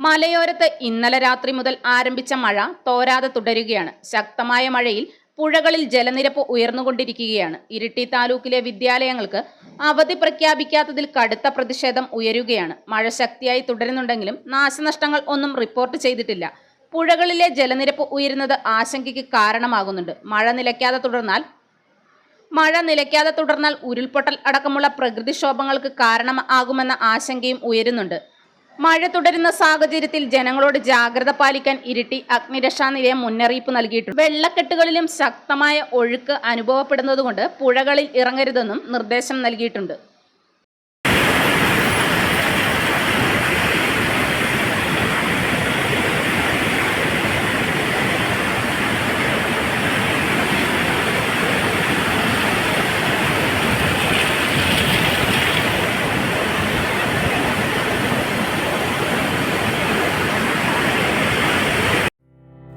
മലയോരത്ത് ഇന്നലെ രാത്രി മുതൽ ആരംഭിച്ച മഴ തോരാതെ തുടരുകയാണ്. ശക്തമായ മഴയിൽ പുഴകളിൽ ജലനിരപ്പ് ഉയർന്നുകൊണ്ടിരിക്കുകയാണ്. ഇരിട്ടി താലൂക്കിലെ വിദ്യാലയങ്ങൾക്ക് അവധി പ്രഖ്യാപിക്കാത്തതിൽ കടുത്ത പ്രതിഷേധം ഉയരുകയാണ്. മഴ ശക്തിയായി തുടരുന്നുണ്ടെങ്കിലും നാശനഷ്ടങ്ങൾ ഒന്നും റിപ്പോർട്ട് ചെയ്തിട്ടില്ല. പുഴകളിലെ ജലനിരപ്പ് ഉയരുന്നത് ആശങ്കയ്ക്ക് കാരണമാകുന്നുണ്ട്. മഴ നിലയ്ക്കാതെ തുടർന്നാൽ മഴ നിലയ്ക്കാതെ തുടർന്നാൽ ഉരുൾപൊട്ടൽ അടക്കമുള്ള പ്രകൃതിക്ഷോഭങ്ങൾക്ക് കാരണമാകുമെന്ന ആശങ്കയും ഉയരുന്നുണ്ട്. മഴ തുടരുന്ന സാഹചര്യത്തിൽ ജനങ്ങളോട് ജാഗ്രത പാലിക്കാൻ ഇരിട്ടി അഗ്നിരക്ഷാ നിലയം മുന്നറിയിപ്പ് നൽകിയിട്ടുണ്ട്. വെള്ളക്കെട്ടുകളിലും ശക്തമായ ഒഴുക്ക് അനുഭവപ്പെടുന്നതുകൊണ്ട് പുഴകളിൽ ഇറങ്ങരുതെന്നും നിർദ്ദേശം നൽകിയിട്ടുണ്ട്.